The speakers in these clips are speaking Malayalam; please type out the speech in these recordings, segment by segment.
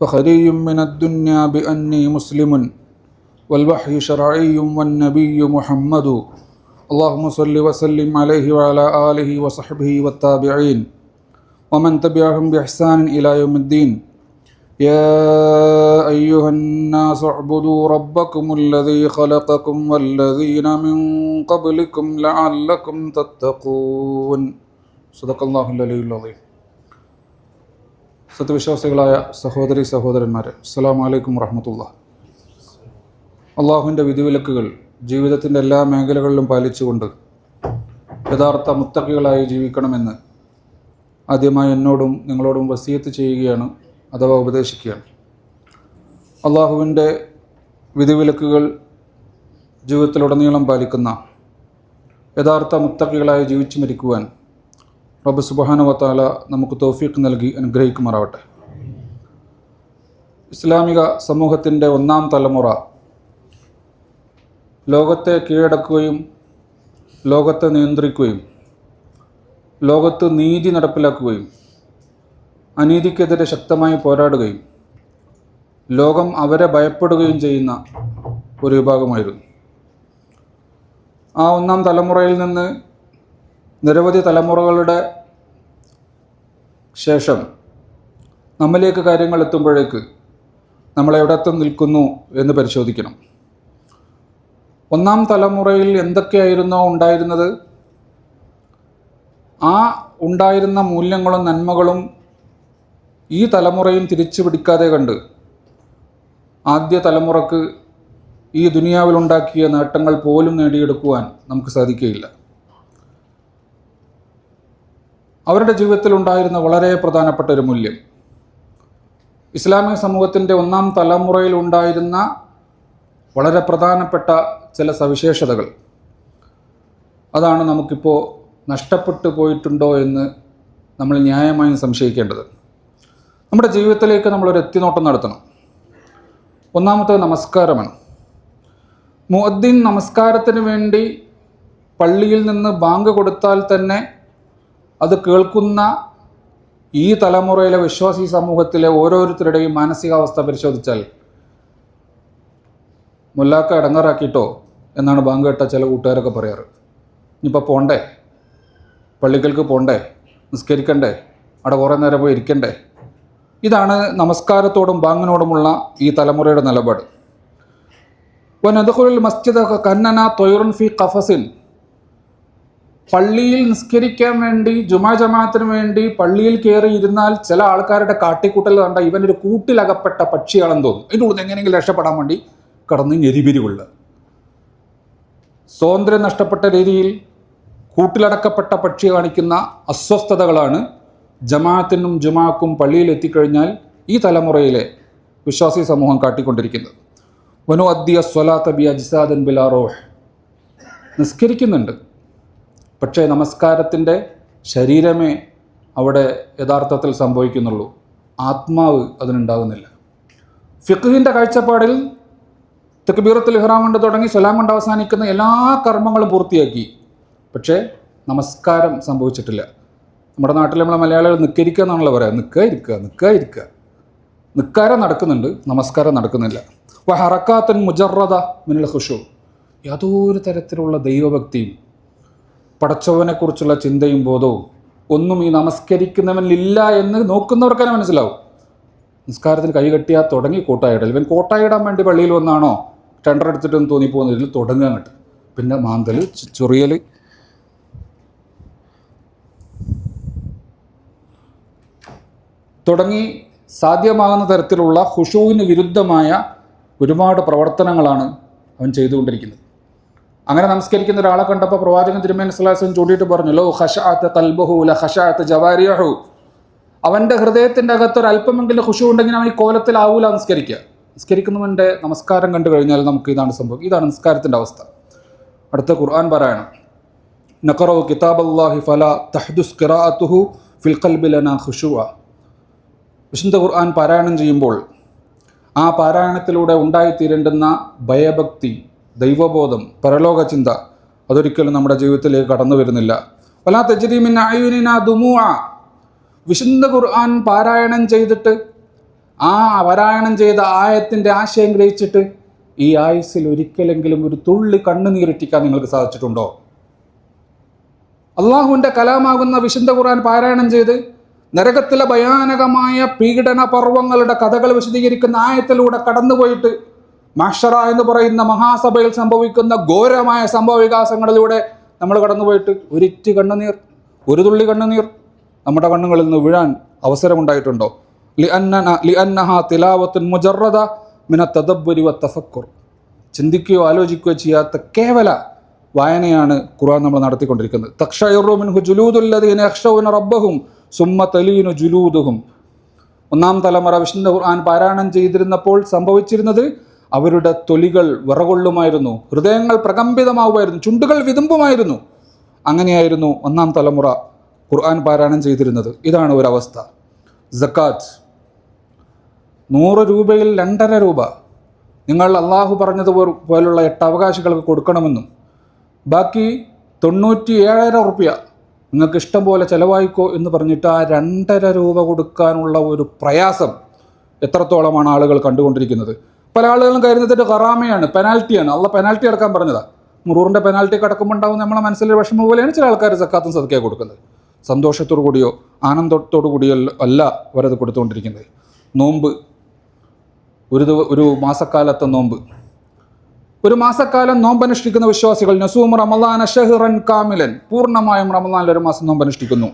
فخري من الدنيا بأني مسلم والوحي شرعي والنبي محمد. اللهم صل وسلم عليه وعلى آله وصحبه والتابعين ومن تبعهم بإحسان إلى يوم الدين. يا أيها الناس اعبدوا ربكم الذي خلقكم والذين من قبلكم لعلكم تتقون. صدق الله العلي العظيم. സത്യവിശ്വാസികളായ സഹോദരി സഹോദരന്മാരെ അസ്സാം വലൈക്കും വറഹമത്തുള്ള. അള്ളാഹുവിന്റെ വിധിവിലക്കുകൾ ജീവിതത്തിന്റെ എല്ലാ മേഖലകളിലും പാലിച്ചുകൊണ്ട് യഥാർത്ഥ മുത്തക്കികളായി ജീവിക്കണമെന്ന് ആദ്യമായി എന്നോടും നിങ്ങളോടും വസീയത്ത് ചെയ്യുകയാണ് അഥവാ ഉപദേശിക്കുകയാണ്. അള്ളാഹുവിന്റെ വിധിവിലക്കുകൾ ജീവിതത്തിലുടനീളം പാലിക്കുന്ന യഥാർത്ഥ മുത്തക്കികളായി ജീവിച്ചു മരിക്കുവാൻ റബ്ബ് സുബാനുവത്താല നമുക്ക് തോഫീക്ക് നൽകി അനുഗ്രഹിക്കുമാറാവട്ടെ. ഇസ്ലാമിക സമൂഹത്തിന്റെ ഒന്നാം തലമുറ ലോകത്തെ കീഴടക്കുകയും ലോകത്തെ നിയന്ത്രിക്കുകയും ലോകത്ത് നീതി നടപ്പിലാക്കുകയും അനീതിക്കെതിരെ ശക്തമായി പോരാടുകയും ലോകം അവരെ ഭയപ്പെടുകയും ചെയ്യുന്ന ഒരു വിഭാഗമായിരുന്നു. ആ ഒന്നാം തലമുറയിൽ നിന്ന് നിരവധി തലമുറകളുടെ ശേഷം നമ്മിലേക്ക് കാര്യങ്ങൾ എത്തുമ്പോഴേക്ക് നമ്മൾ എവിടെത്തും നിൽക്കുന്നു എന്ന് പരിശോധിക്കണം. ഒന്നാം തലമുറയിൽ എന്തൊക്കെയായിരുന്നോ ഉണ്ടായിരുന്നത്? ആ ഉണ്ടായിരുന്ന മൂല്യങ്ങളും നന്മകളും ഈ തലമുറയും തിരിച്ചു പിടിക്കാതെ കണ്ട് ആദ്യ തലമുറയ്ക്ക് ഈ ദുനിയാവിലുണ്ടാക്കിയ നേട്ടങ്ങൾ പോലും നേടിയെടുക്കുവാൻ നമുക്ക് സാധിക്കുകയില്ല. അവരുടെ ജീവിതത്തിൽ ഉണ്ടായിരുന്ന വളരെ പ്രധാനപ്പെട്ട ഒരു മൂല്യം. ഇസ്ലാമിക സമൂഹത്തിന്റെ ഒന്നാം തലമുറയിൽ ഉണ്ടായിരുന്ന വളരെ പ്രധാനപ്പെട്ട ചില സവിശേഷതകൾ. അതാണ് നമുക്കിപ്പോൾ നഷ്ടപ്പെട്ടു പോയിട്ടുണ്ടോ എന്ന് നമ്മൾ ന്യായമായും സംശയിക്കേണ്ടത്. നമ്മുടെ ജീവിതത്തിലേക്ക് നമ്മളൊരു എത്തിനോട്ടം നടത്തണം. ഒന്നാമത്തെ നമസ്കാരമാണ്. മുഅദ്ദീൻ നമസ്കാരത്തിന് വേണ്ടി പള്ളിയിൽ നിന്ന് ബാങ്ക് കൊടുത്താൽ തന്നെ അത് കേൾക്കുന്ന ഈ തലമുറയിലെ വിശ്വാസി സമൂഹത്തിലെ ഓരോരുത്തരുടെയും മാനസികാവസ്ഥ പരിശോധിച്ചാൽ മുല്ലാക്ക ഇടങ്ങാറാക്കിയിട്ടോ എന്നാണ് ബാങ്ക് കേട്ട ചില കൂട്ടുകാരൊക്കെ പറയാറ്. ഇനിയിപ്പോൾ പോണ്ടേ? പള്ളിക്കൽക്ക് പോണ്ടേ? നിസ്കരിക്കണ്ടേ? അവിടെ കുറേ നേരം പോയി ഇരിക്കണ്ടേ? ഇതാണ് നമസ്കാരത്തോടും ബാങ്കിനോടുമുള്ള ഈ തലമുറയുടെ നിലപാട്. വനദുൽ മസ്ജിദ് കന്നന തൊയറുൻ ഫി കഫസിൻ പള്ളിയിൽ നിസ്കരിക്കാൻ വേണ്ടി ജുമാ ജമാഅത്തിന് വേണ്ടി പള്ളിയിൽ കയറി ഇരുന്നാൽ ചില ആൾക്കാരുടെ കാട്ടിക്കൂട്ടൽ കണ്ട ഇവനൊരു കൂട്ടിലകപ്പെട്ട പക്ഷിയാണെന്ന് തോന്നും. ഇതിന്റെ ഉള്ളിൽ എങ്ങനെയെങ്കിലും രക്ഷപ്പെടാൻ വേണ്ടി കടന്ന് ഞെരിപിരി കൊള്ളുക സ്വാതന്ത്ര്യം നഷ്ടപ്പെട്ട രീതിയിൽ കൂട്ടിലടക്കപ്പെട്ട പക്ഷി കാണിക്കുന്ന അസ്വസ്ഥതകളാണ് ജമാഅത്തിനും ജുമാക്കും പള്ളിയിൽ എത്തിക്കഴിഞ്ഞാൽ ഈ തലമുറയിലെ വിശ്വാസി സമൂഹം കാട്ടിക്കൊണ്ടിരിക്കുന്നത്. വനു അദ്ദിയ സ്വലാ ബി അജിസാദൻ ബിലാറോഹ് നിസ്കരിക്കുന്നുണ്ട്. പക്ഷേ നമസ്കാരത്തിന്റെ ശരീരമേ അവിടെ യഥാർത്ഥത്തിൽ സംഭവിക്കുന്നുള്ളൂ. ആത്മാവ് അതിനുണ്ടാകുന്നില്ല ഫിഖുവിന്റെ കാഴ്ചപ്പാടിൽ തെക്കുബീറത്തുൽ ഇഹ്റാം കൊണ്ട് തുടങ്ങി സലാം കൊണ്ട് അവസാനിക്കുന്ന എല്ലാ കർമ്മങ്ങളും പൂർത്തിയാക്കി. പക്ഷേ നമസ്കാരം സംഭവിച്ചിട്ടില്ല. നമ്മുടെ നാട്ടിൽ നമ്മളെ മലയാളികൾ നിൽക്കരിക്കുക എന്നാണല്ലോ പറയുക. നിൽക്കുക ഇരിക്കുക നിൽക്കുക ഇരിക്കുക. നിൽക്കാരം നടക്കുന്നുണ്ട് നമസ്കാരം നടക്കുന്നില്ല. വഹറക്കാത്തൻ ഹറക്കാത്തൻ മുജറത മിനൽ ഖുഷു. യാതൊരു തരത്തിലുള്ള ദൈവഭക്തിയും പടച്ചവനെക്കുറിച്ചുള്ള ചിന്തയും ബോധവും ഒന്നും ഈ നമസ്കരിക്കുന്നവനിലില്ല എന്ന് നോക്കുന്നവർക്ക് തന്നെ മനസ്സിലാവും. നിസ്കാരത്തിന് കൈ കെട്ടിയാൽ തുടങ്ങി കോട്ടായിടൽ. ഇവൻ കോട്ടായിടാൻ വേണ്ടി പള്ളിയിൽ വന്നാണോ? ടെൻഡർ എടുത്തിട്ടൊന്ന് തോന്നിപ്പോകുന്നതിൽ തുടങ്ങുക അങ്ങോട്ട്. പിന്നെ മാന്തൽ ചൊറിയൽ തുടങ്ങി സാധ്യമാകുന്ന തരത്തിലുള്ള ഹുഷുവിന് വിരുദ്ധമായ ഒരുപാട് പ്രവർത്തനങ്ങളാണ് അവൻ ചെയ്തുകൊണ്ടിരിക്കുന്നത്. അങ്ങനെ നമസ്കരിക്കുന്ന ഒരാളെ കണ്ടപ്പോൾ പ്രവാചകൻ തിരുമേൻ സ്വലാസം ചൂണ്ടിയിട്ട് പറഞ്ഞു ലോ ഹഷാത്ത് തൽബഹു ല ഹഷാത്ത് ജവാരിയഹു അവന്റെ ഹൃദയത്തിന്റെ അകത്ത് ഒരു അല്പമെങ്കിലും ഖുഷു ഉണ്ടെങ്കിൽ അവൻ ഈ കോലത്തിലാവൂല നമസ്കരിക്കുക. നിസ്കരിക്കുന്നവന്റെ നമസ്കാരം കണ്ടു കഴിഞ്ഞാൽ നമുക്ക് ഇതാണ് സംഭവം. ഇതാണ് നിസ്കാരത്തിന്റെ അവസ്ഥ. അടുത്ത ഖുർആൻ പാരായണം നഖറോ കിതാബ് അള്ളാഹി ഫല തഹ്ദുസ് ഖിറാഅത്തുഹു ഫിൽ ഖൽബി ഖുഷു ഖുഷുവ വിശുദ്ധ ഖുർആൻ പാരായണം ചെയ്യുമ്പോൾ ആ പാരായണത്തിലൂടെ ഉണ്ടായിത്തീരേണ്ടുന്ന ഭയഭക്തി ദൈവബോധം പരലോക ചിന്ത അതൊരിക്കലും നമ്മുടെ ജീവിതത്തിലേക്ക് കടന്നു വരുന്നില്ല. വലാ തെജരീമിൻ ആയുനിന ദുമുഅ. വിശുദ്ധ ഖുർആൻ പാരായണം ചെയ്തിട്ട് ആ പാരായണം ചെയ്ത ആയത്തിന്റെ ആശയം ഗ്രഹിച്ചിട്ട് ഈ ആയുസ്സിൽ ഒരിക്കലെങ്കിലും ഒരു തുള്ളി കണ്ണുനീരിട്ടിക്കാൻ നിങ്ങൾക്ക് സാധിച്ചിട്ടുണ്ടോ? അള്ളാഹുവിന്റെ കലാമാകുന്ന വിശുദ്ധ ഖുർആൻ പാരായണം ചെയ്ത് നരകത്തിലെ ഭയാനകമായ പീഡന പർവങ്ങളുടെ കഥകൾ വിശദീകരിക്കുന്ന ആയത്തിലൂടെ കടന്നുപോയിട്ട് മാഷറ എന്ന് പറയുന്ന മഹാസഭയിൽ സംഭവിക്കുന്ന ഘോരമായ സംഭവ വികാസങ്ങളിലൂടെ നമ്മൾ കടന്നുപോയിട്ട് ഒരിറ്റ് കണ്ണുനീർ ഒരു തുള്ളി കണ്ണുനീർ നമ്മുടെ കണ്ണുകളിൽ നിന്ന് വീഴാൻ അവസരമുണ്ടായിട്ടുണ്ടോ? ലി അന്നഹ തിലാവത്തുൻ മുജറദ മിന തദബ്ബുരി വ തഫക്കുർ. ചിന്തിക്കുകയോ ആലോചിക്കുകയോ ചെയ്യാത്ത കേവല വായനയാണ് ഖുർആൻ നമ്മൾ നടത്തിക്കൊണ്ടിരിക്കുന്നത്. റബ്ബഹും സുമ്മ തലീനു ജുലൂദുഹും. ഒന്നാം തലമുറ വിഷ്ണു ഖുർആൻ പാരായണം ചെയ്തിരുന്നപ്പോൾ സംഭവിച്ചിരുന്നത് അവരുടെ തൊലികൾ വിറകൊള്ളുമായിരുന്നു ഹൃദയങ്ങൾ പ്രകമ്പിതമാവുമായിരുന്നു ചുണ്ടുകൾ വിതുമ്പുമായിരുന്നു. അങ്ങനെയായിരുന്നു ഒന്നാം തലമുറ ഖുർആൻ പാരായണം ചെയ്തിരുന്നത്. ഇതാണ് ഒരവസ്ഥ. ജക്കാത്ത് നൂറ് രൂപയിൽ രണ്ടര രൂപ. നിങ്ങൾ അള്ളാഹു പറഞ്ഞത് പോലുള്ള എട്ട് അവകാശികൾക്ക് കൊടുക്കണമെന്നും ബാക്കി തൊണ്ണൂറ്റി ഏഴര റുപ്യ നിങ്ങൾക്ക് ഇഷ്ടം പോലെ ചിലവായിക്കോ എന്ന് പറഞ്ഞിട്ട് ആ രണ്ടര രൂപ കൊടുക്കാനുള്ള ഒരു പ്രയാസം എത്രത്തോളമാണ് ആളുകൾ കണ്ടുകൊണ്ടിരിക്കുന്നത്. പല ആളുകളും കരുതുന്നത് ഹറാമയാണ് പെനാൽറ്റിയാണ്. അള്ള പെനാൽറ്റി അടക്കാൻ പറഞ്ഞതാ. മുറൂറിന്റെ പെനാൽറ്റി കടക്കുമ്പോൾ ഉണ്ടാകുന്ന നമ്മളെ മനസ്സിലൊരു വിഷമം പോലെയാണ് ചില ആൾക്കാർ സക്കാത്തും സദക്കയെ കൊടുക്കുന്നത്. സന്തോഷത്തോടു കൂടിയോ ആനന്ദത്തോടു കൂടിയോ അല്ല അവരത് കൊടുത്തുകൊണ്ടിരിക്കുന്നത്. നോമ്പ് ഒരു ഒരു മാസക്കാലത്തെ നോമ്പ്. ഒരു മാസക്കാലം നോമ്പനുഷ്ഠിക്കുന്ന വിശ്വാസികൾ നസൂം റമദാൻ ഷഹ്റൻ കാമിലൻ പൂർണമായും റമദാനിൽ ഒരു മാസം നോമ്പനുഷ്ഠിക്കുന്നു.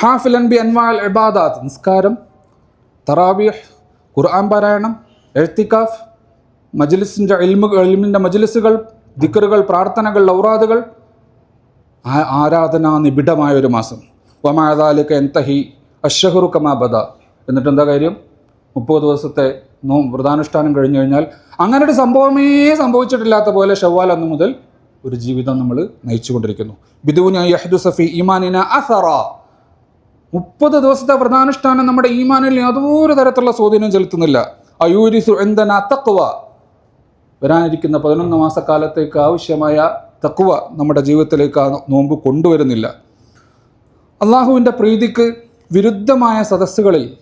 ഹാഫിലൻ ബി അൻവാൽ ഇബാദാത്ത് നിസ്കാരം തറാബിഹ് ഖുർആൻ പാരായണം എഴുത്തിക്കാഫ് മജ്ലിസിന്റെ എൽമു എൽമിന്റെ മജ്ലിസുകൾ ദിക്കറുകൾ പ്രാർത്ഥനകൾ ഔറാദുകൾ ആരാധന ആരാധനാ നിബിഡമായ ഒരു മാസം വമാതാലിക്ക് എന്തഹി അഷഹറു കമാബദ എന്നിട്ട് എന്താ കാര്യം? മുപ്പത് ദിവസത്തെ നോ വ്രതാനുഷ്ഠാനം കഴിഞ്ഞു കഴിഞ്ഞാൽ അങ്ങനെ ഒരു സംഭവമേ സംഭവിച്ചിട്ടില്ലാത്ത പോലെ ഷവ്വാൽ അന്ന് മുതൽ ഒരു ജീവിതം നമ്മൾ നയിച്ചുകൊണ്ടിരിക്കുന്നു. ബിദുന യഹ്ദു സഫി ഈമാനിന അസറ. മുപ്പത് ദിവസത്തെ വ്രതാനുഷ്ഠാനം നമ്മുടെ ഈമാനിൽ യാതൊരു തരത്തിലുള്ള സ്വാധീനം ചെലുത്തുന്നില്ല. അയൂരിസു എന്തന തക്കുവ വരാനിരിക്കുന്ന പതിനൊന്ന് മാസക്കാലത്തേക്ക് ആവശ്യമായ തക്കുവ നമ്മുടെ ജീവിതത്തിലേക്ക് ആ നോമ്പ് കൊണ്ടുവരുന്നില്ല. അള്ളാഹുവിന്റെ പ്രീതിക്ക് വിരുദ്ധമായ സദസ്സുകളിൽ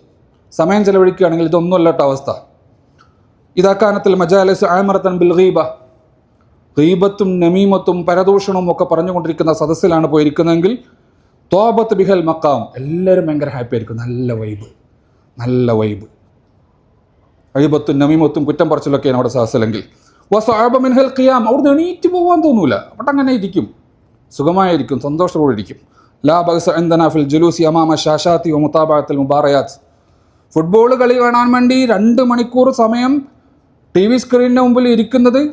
സമയം ചെലവഴിക്കുകയാണെങ്കിൽ ഇതൊന്നുമല്ലട്ട അവസ്ഥ. ഇതാക്കാനത്തിൽ മജാലിസ് ആമറത്തൻ ബിൽ ഗീബ. ഗീബത്തും നമീമത്തും പരദൂഷണവും ഒക്കെ പറഞ്ഞുകൊണ്ടിരിക്കുന്ന സദസ്സിലാണ് പോയിരിക്കുന്നതെങ്കിൽ തോബത്ത് ബിഹൽ മക്കാം എല്ലാവരും ഭയങ്കര ഹാപ്പി ആയിരിക്കും. നല്ല വൈബ് നല്ല വൈബ് അഴിബത്തും നമീമത്തും കുറ്റം പറച്ചിലൊക്കെയാണ് അവിടെ സാഹസലെങ്കിൽ വസാബ മിൻഹൽ ഖിയാം. അവിടുന്ന് എണീറ്റ് പോകാൻ തോന്നൂല. അവിടെ അങ്ങനെ ഇരിക്കും. സുഖമായിരിക്കും. സന്തോഷത്തോടെ ഇരിക്കും ലാ ബഗ്സ എന്തനാഫിൽ ജുലൂസി അമാമ ഷാഷാത്തി മുത്താബാത്തിൽ മുബാറയാത്ത്. ഫുട്ബോൾ കളി കാണാൻ വേണ്ടി രണ്ട് മണിക്കൂർ സമയം ടി വി സ്ക്രീനിന്റെ മുമ്പിൽ ഇരിക്കുന്നത്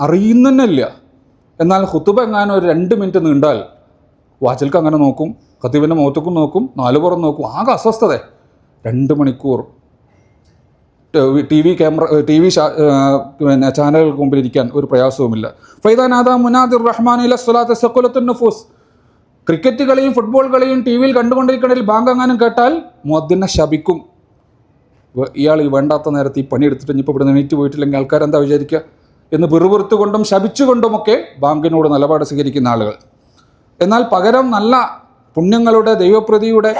അറിയുന്നതന്നെയില്ല എന്നാൽ ഹുത്തുബ എങ്ങാനും ഒരു രണ്ട് മിനിറ്റ് നീണ്ടാൽ വാച്ചിൽക്ക് അങ്ങനെ നോക്കും. ഖത്തീബിന്റെ മുഖത്തേക്കും നോക്കും. നാലുപുറം നോക്കും. ആകെ അസ്വസ്ഥത. രണ്ട് മണിക്കൂർ T V camera T V പിന്നെ ചാനലുകൾക്ക് മുമ്പിൽ ഇരിക്കാൻ ഒരു പ്രയാസവുമില്ല. ഫൈദാനാദ മുനാദിർ റഹ്മാൻ ഇല സ്വലാത്ത് സക്കുലത്തുൻ നഫൂസ്. ക്രിക്കറ്റ് കളിയും ഫുട്ബോൾ കളിയും ടി വിയിൽ കണ്ടുകൊണ്ടിരിക്കണതിൽ ബാങ്കങ്ങാനും കേട്ടാൽ മുദ്ദിനെ ശപിക്കും. ഇയാൾ ഈ വേണ്ടാത്ത നേരത്ത് ഈ പണിയെടുത്തിട്ട് ഇനിയിപ്പോൾ ഇവിടെ നീറ്റ് പോയിട്ടില്ലെങ്കിൽ ആൾക്കാർ എന്താ വിചാരിക്കുക? എന്ന് വെറുവെറുത്തുകൊണ്ടും ശപിച്ചുകൊണ്ടുമൊക്കെ ബാങ്കിനോട് നിലപാട് സ്വീകരിക്കുന്ന ആളുകൾ. എന്നാൽ പകരം നല്ല പുണ്യങ്ങളുടെ ദൈവപ്രതിയുടെ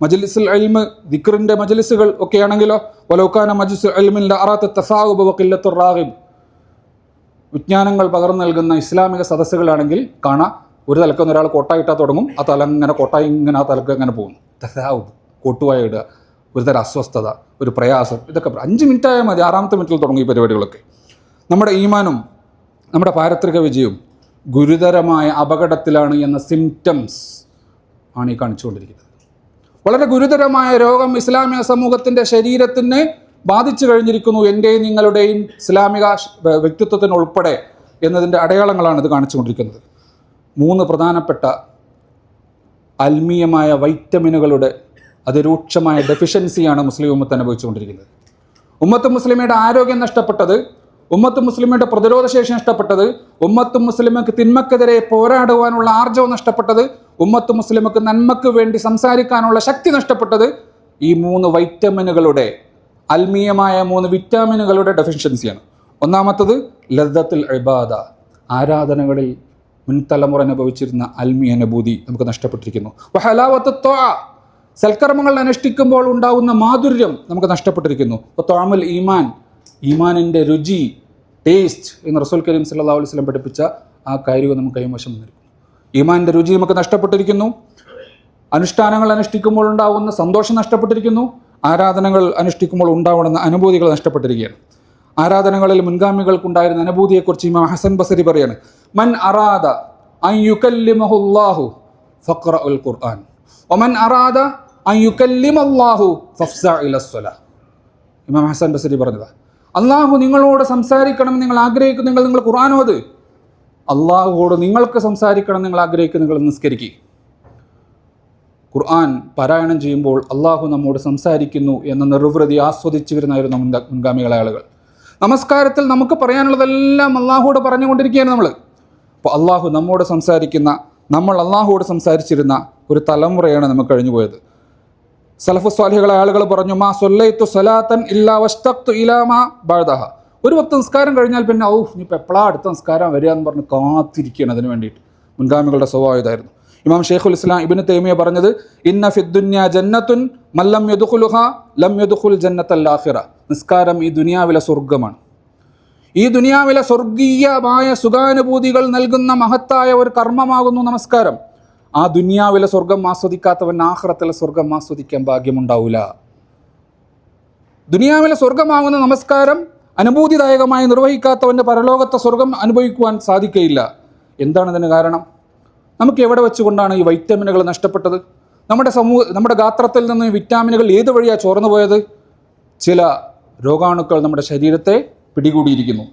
മജ്ലിസുൽ അൽമ് ദിക്റിന്റെ മജ്ലിസുകൾ ഒക്കെയാണെങ്കിലോ വലോക്കാന മജ്ലിസുൽ അൽമിന്റെ അറാത്ത് തസാഹുബ് വക്കില്ലത്തുർ റാഹിബ് വിജ്ഞാനങ്ങൾ പകർന്നു നൽകുന്ന ഇസ്ലാമിക സദസ്സുകളാണെങ്കിൽ കാണാം ഒരു തലക്കൊന്ന് ഒരാൾ കോട്ടായിട്ടാ തുടങ്ങും ആ തല ഇങ്ങനെ കോട്ടായി ഇങ്ങനെ ആ തലക്ക് ഇങ്ങനെ പോകും. തസാഹുബ് കോട്ടുവായ ഇടുക ഒരുതരം അസ്വസ്ഥത ഒരു പ്രയാസം ഇതൊക്കെ അഞ്ച് മിനിറ്റായാൽ മതി ആറാമത്തെ മിനിറ്റിൽ തുടങ്ങും പരിപാടികളൊക്കെ. നമ്മുടെ ഈമാനും നമ്മുടെ പാരത്രിക വിജയവും ഗുരുതരമായ അപകടത്തിലാണ് എന്ന സിംറ്റംസ് ആണ് ഈ കാണിച്ചുകൊണ്ടിരിക്കുന്നത്. വളരെ ഗുരുതരമായ രോഗം ഇസ്ലാമിക സമൂഹത്തിന്റെ ശരീരത്തിന് ബാധിച്ചു കഴിഞ്ഞിരിക്കുന്നു എന്റെയും നിങ്ങളുടെയും ഇസ്ലാമിക വ്യക്തിത്വത്തിന് ഉൾപ്പെടെ എന്നതിന്റെ അടയാളങ്ങളാണ് ഇത് കാണിച്ചുകൊണ്ടിരിക്കുന്നത് മൂന്ന് പ്രധാനപ്പെട്ട ആത്മീയമായ വൈറ്റമിനുകളുടെ അതിരൂക്ഷമായ ഡെഫിഷ്യൻസിയാണ് മുസ്ലിം ഉമ്മത്ത് അനുഭവിച്ചുകൊണ്ടിരിക്കുന്നത് ഉമ്മത്ത് മുസ്ലിമയുടെ ആരോഗ്യം നഷ്ടപ്പെട്ടത് ഉമ്മത്ത് മുസ്ലിമയുടെ പ്രതിരോധശേഷി നഷ്ടപ്പെട്ടത് ഉമ്മത്ത് മുസ്ലിമക്ക് തിന്മക്കെതിരെ പോരാടുവാനുള്ള ആർജവം നഷ്ടപ്പെട്ടത് ഉമ്മത്ത് മുസ്ലിമുക്ക് നന്മക്ക് വേണ്ടി സംസാരിക്കാനുള്ള ശക്തി നഷ്ടപ്പെട്ടത് ഈ മൂന്ന് വൈറ്റമിനുകളുടെ അൽമീയമായ മൂന്ന് വിറ്റാമിനുകളുടെ ഡെഫിഷ്യൻസിയാണ്. ഒന്നാമത്തത് ലദ്ദത്തുൽ ഇബാദ ആരാധനകളിൽ മുൻതലമുറ അനുഭവിച്ചിരുന്ന ആത്മീയ അനുഭൂതി നമുക്ക് നഷ്ടപ്പെട്ടിരിക്കുന്നു. വഹലാവത്ത് ത്വ സൽക്കർമ്മങ്ങൾ അനുഷ്ഠിക്കുമ്പോൾ ഉണ്ടാകുന്ന മാധുര്യം നമുക്ക് നഷ്ടപ്പെട്ടിരിക്കുന്നു. തോമൽ ഈമാൻ ഈമാനിന്റെ രുചി ടേസ്റ്റ് എന്ന് റസൂൽ കരീം സല്ലാ അലൈഹി പഠിപ്പിച്ച ആ കാര്യവും നമുക്ക് കൈവശം വന്നിരിക്കുന്നു ഈമാനിന്റെ രുചി നമുക്ക് നഷ്ടപ്പെട്ടിരിക്കുന്നു. അനുഷ്ഠാനങ്ങൾ അനുഷ്ഠിക്കുമ്പോൾ ഉണ്ടാകുന്ന സന്തോഷം നഷ്ടപ്പെട്ടിരിക്കുന്നു. ആരാധനകൾ അനുഷ്ഠിക്കുമ്പോൾ ഉണ്ടാവുന്ന അനുഭൂതികൾ നഷ്ടപ്പെട്ടിരിക്കുകയാണ്. ആരാധനകളിൽ മുൻഗാമികൾക്കുണ്ടായിരുന്ന അനുഭൂതിയെക്കുറിച്ച് ഇമാം ഹസൻ ബസരി പറയാണ് മൻ അറാദ ഖുർആൻ. ഇമാം ഹസൻ ബസരി പറഞ്ഞതാ അള്ളാഹു നിങ്ങളോട് സംസാരിക്കണം നിങ്ങൾ ആഗ്രഹിക്കുന്നു നിങ്ങൾ നിങ്ങൾ ഖുർആാനോത്. അള്ളാഹുവോട് നിങ്ങൾക്ക് സംസാരിക്കണം നിങ്ങൾ ആഗ്രഹിക്കുന്ന നിങ്ങൾ നിസ്കരിക്കുക ഖുർആൻ പാരായണം ചെയ്യുമ്പോൾ അള്ളാഹു നമ്മോട് സംസാരിക്കുന്നു എന്ന നിർവൃതി ആസ്വദിച്ചു വരുന്നായിരുന്നു മുൻഗ മുൻഗാമികളെ ആളുകൾ. നമസ്കാരത്തിൽ നമുക്ക് പറയാനുള്ളതെല്ലാം അള്ളാഹുവോട് പറഞ്ഞുകൊണ്ടിരിക്കുകയാണ് നമ്മൾ. അപ്പോൾ അള്ളാഹു നമ്മോട് സംസാരിക്കുന്ന നമ്മൾ അള്ളാഹുവോട് സംസാരിച്ചിരുന്ന ഒരു തലമുറയാണ് നമുക്ക് കഴിഞ്ഞുപോയത് സലഫു സ്വാലികളെ ആളുകൾ പറഞ്ഞു മാ സൊല്ലു സലാത്തൻ ഇല്ലാ വസ്തഖ്തു ഇലാ മാ ബാഴ്ദഹ ഒരു പത്ത് നിസ്കാരം കഴിഞ്ഞാൽ പിന്നെ ഔ ഇനിയിപ്പോൾ എപ്പോഴാ അടുത്ത നിസ്കാരം വരിക എന്ന് പറഞ്ഞ് കാത്തിരിക്കുകയാണ് അതിന് വേണ്ടിയിട്ട്. മുൻഗാമികളുടെ സ്വഭാവം ഇതായിരുന്നു ഇമാം ഷെയ്ഖുൽ ഇസ്ലാം ഇബിന് തേമിയ പറഞ്ഞത് ഇന്ന ഫിദ്ദുന്യ ജന്നത്തുൻ മല്ലം യദുഖുലുഹ ലം യദുഖുൽ ജന്നത്തൽ ആഖിറ. നിസ്കാരം ഈ ദുനിയാവിലെ സ്വർഗമാണ് ഈ ദുനിയാവിലെ സ്വർഗീയമായ സുഖാനുഭൂതികൾ നൽകുന്ന മഹത്തായ ഒരു കർമ്മമാകുന്നു നമസ്കാരം. ആ ദുനിയാവിലെ സ്വർഗം ആസ്വദിക്കാത്തവൻ ആഹ്റത്തിലെ സ്വർഗം ആസ്വദിക്കാൻ ഭാഗ്യമുണ്ടാവില്ല ദുനിയാവിലെ സ്വർഗമാകുന്ന നമസ്കാരം അനുഭൂതിദായകമായി നിർവഹിക്കാത്തവന്റെ പരലോകത്തെ സ്വർഗം അനുഭവിക്കുവാൻ സാധിക്കയില്ല. എന്താണ് ഇതിന് കാരണം? നമുക്ക് എവിടെ വെച്ചുകൊണ്ടാണ് ഈ വൈറ്റമിനുകൾ നഷ്ടപ്പെട്ടത്? നമ്മുടെ സമൂഹ നമ്മുടെ ഗാത്രത്തിൽ നിന്ന് വിറ്റാമിനുകൾ ഏത് വഴിയാണ് ചോർന്നു പോയത്? ചില രോഗാണുക്കൾ നമ്മുടെ ശരീരത്തെ പിടികൂടിയിരിക്കുന്നു.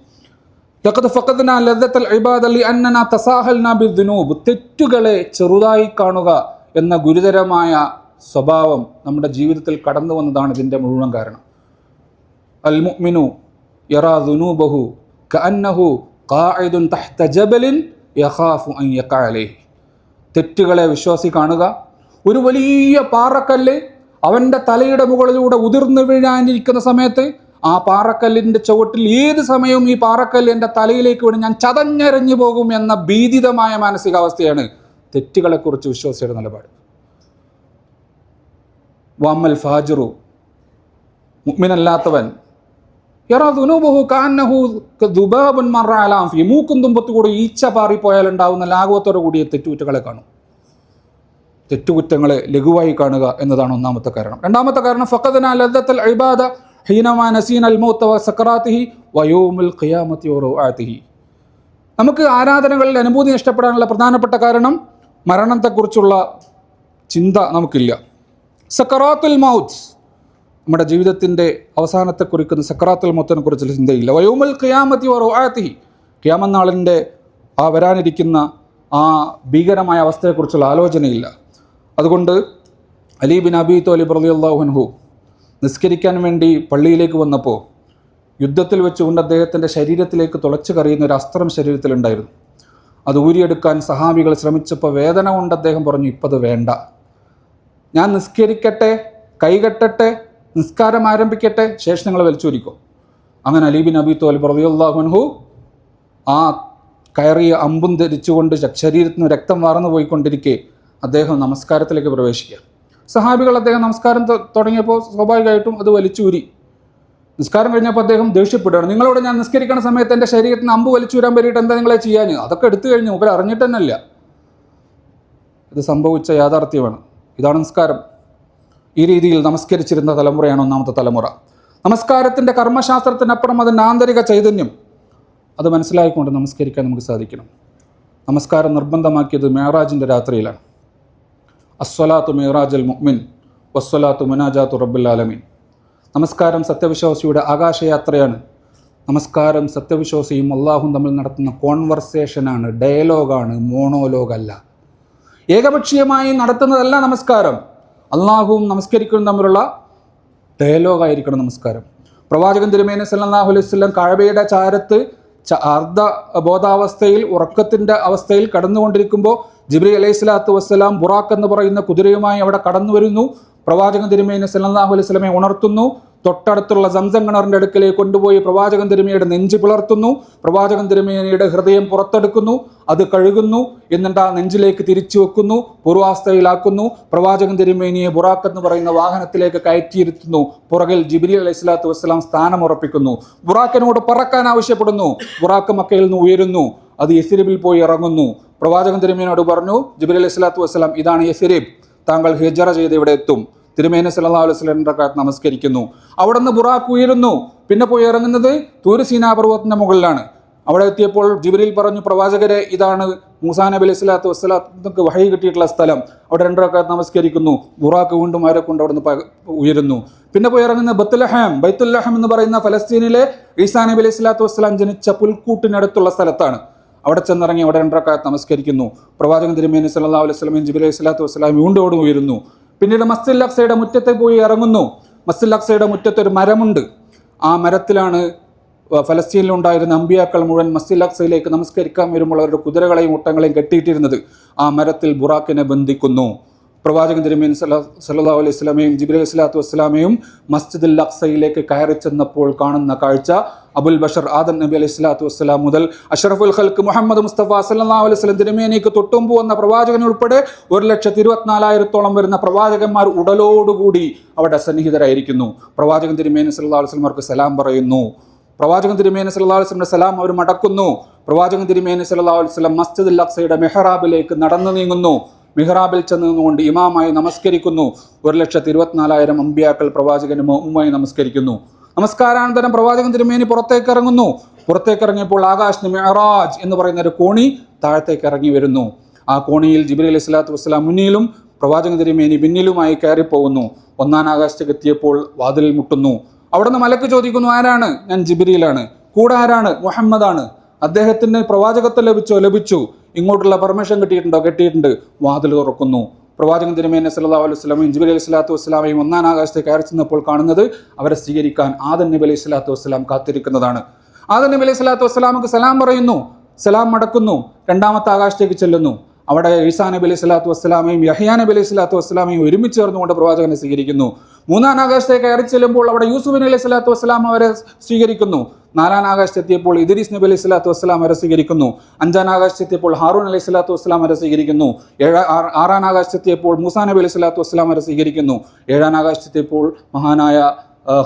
തെറ്റുകളെ ചെറുതായി കാണുക എന്ന ഗുരുതരമായ സ്വഭാവം നമ്മുടെ ജീവിതത്തിൽ കടന്നു വന്നതാണ് ഇതിന്റെ മുഴുവൻ കാരണം. അൽ മുഅ്മിനു യറാ ദുനൂബഹു കഅന്നഹു ഖാഇദുൻ തഹ്ത ജബലിൻ യഖാഫു അൻ യഖഅ അലൈഹി. തെറ്റുകളെ വിശ്വാസി കാണുക. ഒരു വലിയ പാറക്കല്ല് അവന്റെ തലയുടെ മുകളിലൂടെ ഉതിർന്നു വീഴാനിരിക്കുന്ന സമയത്ത് ആ പാറക്കല്ലിന്റെ ചുവട്ടിൽ ഏത് സമയവും ഈ പാറക്കല്ല് എന്റെ തലയിലേക്ക് വീണ് ഞാൻ ചതഞ്ഞെറിഞ്ഞു പോകും എന്ന ഭീതിതമായ മാനസികാവസ്ഥയാണ് തെറ്റുകളെക്കുറിച്ച് വിശ്വാസിയുടെ നിലപാട്. വാമൽ ഫാജുറു മുഗ്മിനല്ലാത്തവൻ യറാ ദുനൂബഹു കാന്നഹു ദുബാബുൻ മറ അലാം ഫി മൂക്കും തുമ്പത്ത് കൂടി ഈച്ച പാറിപ്പോയാൽ ഉണ്ടാവുന്ന ലാഘവത്തോടു കൂടിയ തെറ്റുകുറ്റങ്ങളെ കാണും. തെറ്റുകുറ്റങ്ങളെ ലഘുവായി കാണുക എന്നതാണ് ഒന്നാമത്തെ കാരണം. രണ്ടാമത്തെ കാരണം വറുആത്തിഹി നമുക്ക് ആരാധനകളിൽ അനുഭൂതി നഷ്ടപ്പെടാനുള്ള പ്രധാനപ്പെട്ട കാരണം മരണത്തെക്കുറിച്ചുള്ള ചിന്ത നമുക്കില്ല. സക്കറാത്തുൽ മൗത്ത്. നമ്മുടെ ജീവിതത്തിന്റെ അവസാനത്തെ കുറിക്കുന്ന സക്രാത്തൽ മൊത്തനെ കുറിച്ചുള്ള ചിന്തയില്ല. വയോമൽ ഖിയാമത്തി വറുആത്തിഹി ക്യാമനാളിന്റെ ആ വരാനിരിക്കുന്ന ആ ഭീകരമായ അവസ്ഥയെക്കുറിച്ചുള്ള ആലോചനയില്ല. അതുകൊണ്ട് അലി ബിൻ അബി തോലിബ് റളിയല്ലാഹുൻഹു നിസ്കരിക്കാൻ വേണ്ടി പള്ളിയിലേക്ക് വന്നപ്പോൾ യുദ്ധത്തിൽ വെച്ചുകൊണ്ട് അദ്ദേഹത്തിന്റെ ശരീരത്തിലേക്ക് തുളച്ചു കറിയുന്ന ഒരു അസ്ത്രം ശരീരത്തിലുണ്ടായിരുന്നു. അത് ഊരിയെടുക്കാൻ സഹാബികൾ ശ്രമിച്ചപ്പോൾ വേദന കൊണ്ട് അദ്ദേഹം പറഞ്ഞു ഇപ്പത് വേണ്ട. ഞാൻ നിസ്കരിക്കട്ടെ കൈകെട്ടട്ടെ നിസ്കാരം ആരംഭിക്കട്ടെ ശേഷം നിങ്ങൾ വലിച്ചൂരിക്കോ. അങ്ങനെ അലീബിൻ അബി തോലി റളിയല്ലാഹുൻഹു ആ കയറിയ അമ്പും ധരിച്ചുകൊണ്ട് ശരീരത്തിൽ നിന്ന് രക്തം വാർന്നു പോയിക്കൊണ്ടിരിക്കെ അദ്ദേഹം നമസ്കാരത്തിലേക്ക് പ്രവേശിക്കുക. സഹാബികൾ അദ്ദേഹം നമസ്കാരം തുടങ്ങിയപ്പോൾ സ്വാഭാവികമായിട്ടും അത് വലിച്ചൂരി. നിസ്കാരം കഴിഞ്ഞപ്പോൾ അദ്ദേഹം ദേഷ്യപ്പെടുകയാണ്. നിങ്ങളോട് ഞാൻ നിസ്കരിക്കുന്ന സമയത്ത് എന്റെ ശരീരത്തിൽ നിന്ന് അമ്പ് വലിച്ചൂരാൻ പറ്റിയിട്ട് എന്താ നിങ്ങളെ ചെയ്യാൻ? അതൊക്കെ എടുത്തു കഴിഞ്ഞു തന്നെയല്ല ഇത് സംഭവിച്ച യാഥാർത്ഥ്യമാണ്. ഇതാണ് നിസ്കാരം. ഈ രീതിയിൽ നമസ്കരിച്ചിരുന്ന തലമുറയാണ് ഒന്നാമത്തെ തലമുറ. നമസ്കാരത്തിന്റെ കർമ്മശാസ്ത്രത്തിനപ്പുറം അതിന്റെ ആന്തരിക ചൈതന്യം അത് മനസ്സിലാക്കിക്കൊണ്ട് നമസ്കരിക്കാൻ നമുക്ക് സാധിക്കണം. നമസ്കാരം നിർബന്ധമാക്കിയത് മേറാജിന്റെ രാത്രിയിലാണ്. അസ്വലാത്തു മേറാജൽ മുഹ്മിൻ വസ്വലാത്തു മുനാജാത്തു റബ്ബുല്ലാലമീൻ നമസ്കാരം സത്യവിശ്വാസിയുടെ ആകാശയാത്രയാണ്. നമസ്കാരം സത്യവിശ്വാസിയും അള്ളാഹും തമ്മിൽ നടത്തുന്ന കോൺവെർസേഷനാണ് ഡയലോഗാണ് മോണോലോഗല്ല. ഏകപക്ഷീയമായി നടത്തുന്നതല്ല നമസ്കാരം. അള്ളാഹുവും നമസ്കരിക്കുന്ന തമ്മിലുള്ള ഡയലോഗായിരിക്കണം നമസ്കാരം. പ്രവാചകൻ തിരുമേനി സല്ലല്ലാഹു അലൈഹി വസല്ലം കാഴയുടെ ചാരത്ത് അർദ്ധ ബോധാവസ്ഥയിൽ ഉറക്കത്തിന്റെ അവസ്ഥയിൽ കടന്നുകൊണ്ടിരിക്കുമ്പോൾ ജിബ്രി അലൈഹി സ്വലാത്തു വസ്സലാം ബുറാഖ് എന്ന് പറയുന്ന കുതിരയുമായി അവിടെ കടന്നു വരുന്നു പ്രവാചകൻ തിരുമേനി സല്ലാഹു അലൈഹി സ്വലമെ ഉണർത്തുന്നു. തൊട്ടടുത്തുള്ള സംസം കിണറിന്റെ അടുക്കലേക്ക് കൊണ്ടുപോയി പ്രവാചകൻ തിരുമേനിയുടെ നെഞ്ച് പിളർത്തുന്നു. പ്രവാചകൻ തിരുമേനിയുടെ ഹൃദയം പുറത്തെടുക്കുന്നു. അത് കഴുകുന്നു. എന്നിട്ട് ആ നെഞ്ചിലേക്ക് തിരിച്ചു വെക്കുന്നു. പൂർവാവസ്ഥയിലാക്കുന്നു. പ്രവാചകൻ തിരുമേനിയെ ബുറാഖ് എന്ന് പറയുന്ന വാഹനത്തിലേക്ക് കയറ്റിയിരുത്തുന്നു. പുറകിൽ ജിബിലി അലൈഹി സ്വലാത്തു വസ്സലാം സ്ഥാനം ഉറപ്പിക്കുന്നു. ബുറാക്കിനോട് പറക്കാൻ ആവശ്യപ്പെടുന്നു. ബുറാക്ക് മക്കയിൽ നിന്ന് ഉയരുന്നു. അത് യസിരിബിൽ പോയി ഇറങ്ങുന്നു. പ്രവാചകൻ തിരുമേനോട് പറഞ്ഞു ജിബിലി അലൈഹി സ്വലാത്തു വസ്സലാം ഇതാണ് യസിരിബ്. താങ്കൾ ഹിജറ ചെയ്ത് ഇവിടെ എത്തും. തിരുമേന സല്ലാ റക്കാത്ത് നമസ്കരിക്കുന്നു. അവിടെ നിന്ന് ബുറാക്ക് ഉയരുന്നു. പിന്നെ പോയി ഇറങ്ങുന്നത് തൂരസീനാ പർവതത്തിന്റെ മുകളിലാണ്. അവിടെ എത്തിയപ്പോൾ ജിബിരിൽ പറഞ്ഞു പ്രവാചകരെ ഇതാണ് മൂസാ നബി അലൈഹി സ്വലാത്തു വസ്സലാത്തക്ക് വഹി കിട്ടിയിട്ടുള്ള സ്ഥലം. അവിടെ രണ്ട് നമസ്കരിക്കുന്നു. ബുറാക്ക് വീണ്ടും അവരെ കൊണ്ട് അവിടെ നിന്ന് ഉയരുന്നു. പിന്നെ പോയി ഇറങ്ങുന്ന ബത്തുലഹാം ബൈത്തുല്ലഹാം എന്ന് പറയുന്ന ഫലസ്തീനിലെ ഈസാ നബി അലൈഹി സ്വലാത്തു വസ്സലാം ജനിച്ച പുൽക്കൂട്ടിനടുത്തുള്ള സ്ഥലത്താണ്. അവിടെ ചെന്നിറങ്ങി അവിടെ രണ്ടരക്കാലത്ത് നമസ്കരിക്കുന്നു. പ്രവാചകൻ തിരുമേനി സല്ലാ അലൈഹി സ്വലമീൻ ജിബിലി അലൈഹി സ്വലാത്തു വസ്സലാം വീണ്ടും ഉയരുന്നു. പിന്നീട് മസ്ജിദ് അക്സയുടെ മുറ്റത്തെ പോയി ഇറങ്ങുന്നു. മസ്ജിദ് അക്സയുടെ മുറ്റത്ത് ഒരു മരമുണ്ട്. ആ മരത്തിലാണ് ഫലസ്തീനിലുണ്ടായിരുന്ന അമ്പിയാക്കൾ മുഴുവൻ മസ്ജിദ് അക്സയിലേക്ക് നമസ്കരിക്കാൻ വരുമ്പോൾ അവരുടെ കുതിരകളെയും ഒട്ടങ്ങളെയും കെട്ടിയിട്ടിരുന്നത്. ആ മരത്തിൽ ബുറാക്കിനെ ബന്ധിക്കുന്നു. പ്രവാചകൻ തിരുമീൻ സല്ലാ അലൈഹി സ്വലാമയും ജിബ്രി അലൈഹി സ്വലാത്തു വസ്സലാമയും മസ്ജിദുൽ അക്സയിലേക്ക് കയറി ചെന്നപ്പോൾ കാണുന്ന കാഴ്ച അബുൽ ബഷർ ആദം നബി അലൈഹി സ്വലാത്തു വസ്സലാം മുതൽ അഷറഫുൽ ഖൽക്ക് മുഹമ്മദ് മുസ്തഫ സല്ലാ അലൈഹി സ്വലം തിരുമേനിക്ക് തൊട്ടുമ്പ് വന്ന പ്രവാചകൻ ഉൾപ്പെടെ ഒരു ലക്ഷത്തി ഇരുപത്തിനാലായിരത്തോളം വരുന്ന പ്രവാചകന്മാർ ഉടലോടുകൂടി അവിടെ സന്നിഹിതരായിരിക്കുന്നു. പ്രവാചകൻ തിരുമേനി സല്ലാ അലൈഹി സ്വലമർക്ക് സലാം പറയുന്നു. പ്രവാചകൻ തിരുമേനി സല്ലാ അലൈഹി സ്വലമിന്റെ സലാം അവർ മടക്കുന്നു. പ്രവാചകൻ തിരുമേനി സല്ലാ അലൈഹി സ്വലം മസ്ജിദുൽ അക്സയുടെ മെഹ്റാബിലേക്ക് നടന്നു നീങ്ങുന്നു. മിഹ്റാബിൽ ചെന്ന് നിന്നുകൊണ്ട് ഇമാമായി നമസ്കരിക്കുന്നു. ഒരു ലക്ഷത്തി ഇരുപത്തിനാലായിരം അമ്പിയാക്കൾ പ്രവാചകന് ഉമ്മായി നമസ്കരിക്കുന്നു. നമസ്കാരാനന്തരം പ്രവാചകൻ തിരുമേനി പുറത്തേക്ക് ഇറങ്ങുന്നു. പുറത്തേക്ക് ഇറങ്ങിയപ്പോൾ ആകാശ് മെഹറാജ് എന്ന് പറയുന്ന ഒരു കോണി താഴത്തേക്ക് ഇറങ്ങി വരുന്നു. ആ കോണിയിൽ ജിബിരി അലൈഹി സ്വലാത്തു വസ്സലാം മുന്നിലും പ്രവാചകൻ തിരുമേനി പിന്നിലുമായി കയറിപ്പോകുന്നു. ഒന്നാം ആകാശത്തേക്ക് എത്തിയപ്പോൾ വാതിലിൽ മുട്ടുന്നു. അവിടുന്ന് മലക്ക് ചോദിക്കുന്നു ആരാണ്? ഞാൻ ജിബിരിയിലാണ് കൂടെ ആരാണ്? മുഹമ്മദാണ്. അദ്ദേഹത്തിന് പ്രവാചകത്വം ലഭിച്ചോ? ലഭിച്ചു. ഇങ്ങോട്ടുള്ള പെർമിഷൻ കിട്ടിയിട്ടുണ്ടോ? കിട്ടിയിട്ടുണ്ട്. വാതിൽ തുറക്കുന്നു. പ്രവാചകൻ തിരുമേന സല്ലാ അലൈഹി സ്വലാമയും ജിബലി അലൈഹി സ്വലാത്തു വസ്സലാമയും ഒന്നാം ആകാശത്തെ കയറി ചെന്നപ്പോൾ കാണുന്നത് അവരെ സ്വീകരിക്കാൻ ആദൻ നബി അലൈഹി സ്വലാത്തു വസ്സലാം കാത്തിരിക്കുന്നതാണ്. ആദൻ നബി അലൈഹി സ്വലാത്തു വസ്സലാമക്ക് സലാം പറയുന്നു. സലാം മടക്കുന്നു. രണ്ടാമത്തെ ആകാശത്തേക്ക് ചെല്ലുന്നു. അവിടെ ഈസാ നബി അലൈഹി സ്വലാത്തു വസ്സലാമയും യഹിയാ നബി അലൈഹി സ്വലാത്തു വസ്സലാമയും ഒരുമിച്ച് ചേർന്നുകൊണ്ട് പ്രവാചകനെ സ്വീകരിക്കുന്നു. മൂന്നാം ആകാശത്തേക്ക് കയറി ചെല്ലുമ്പോൾ അവിടെ യൂസുഫ് അലൈഹി സ്വലാത്തു വസ്സലാം അവരെ സ്വീകരിക്കുന്നു. നാലാം ആകാശത്തെത്തിയപ്പോൾ ഇദ്രീസ് നബി അലൈഹി സ്വലാത്തു വസ്സലാം വരെ സ്വീകരിക്കുന്നു. അഞ്ചാം ആകാശത്തെത്തിയപ്പോൾ ഹാറൂൺ അലൈഹി സ്വലാത്തു വസ്സലാം വരെ സ്വീകരിക്കുന്നു. ഏഴാ ആറാം ആകാശത്തെത്തിയപ്പോൾ മൂസാ നബി അലൈഹി സ്വലാത്തു വസ്സലാം വരെ സ്വീകരിക്കുന്നു. ഏഴാം ആകാശത്തെത്തിയപ്പോൾ മഹാനായ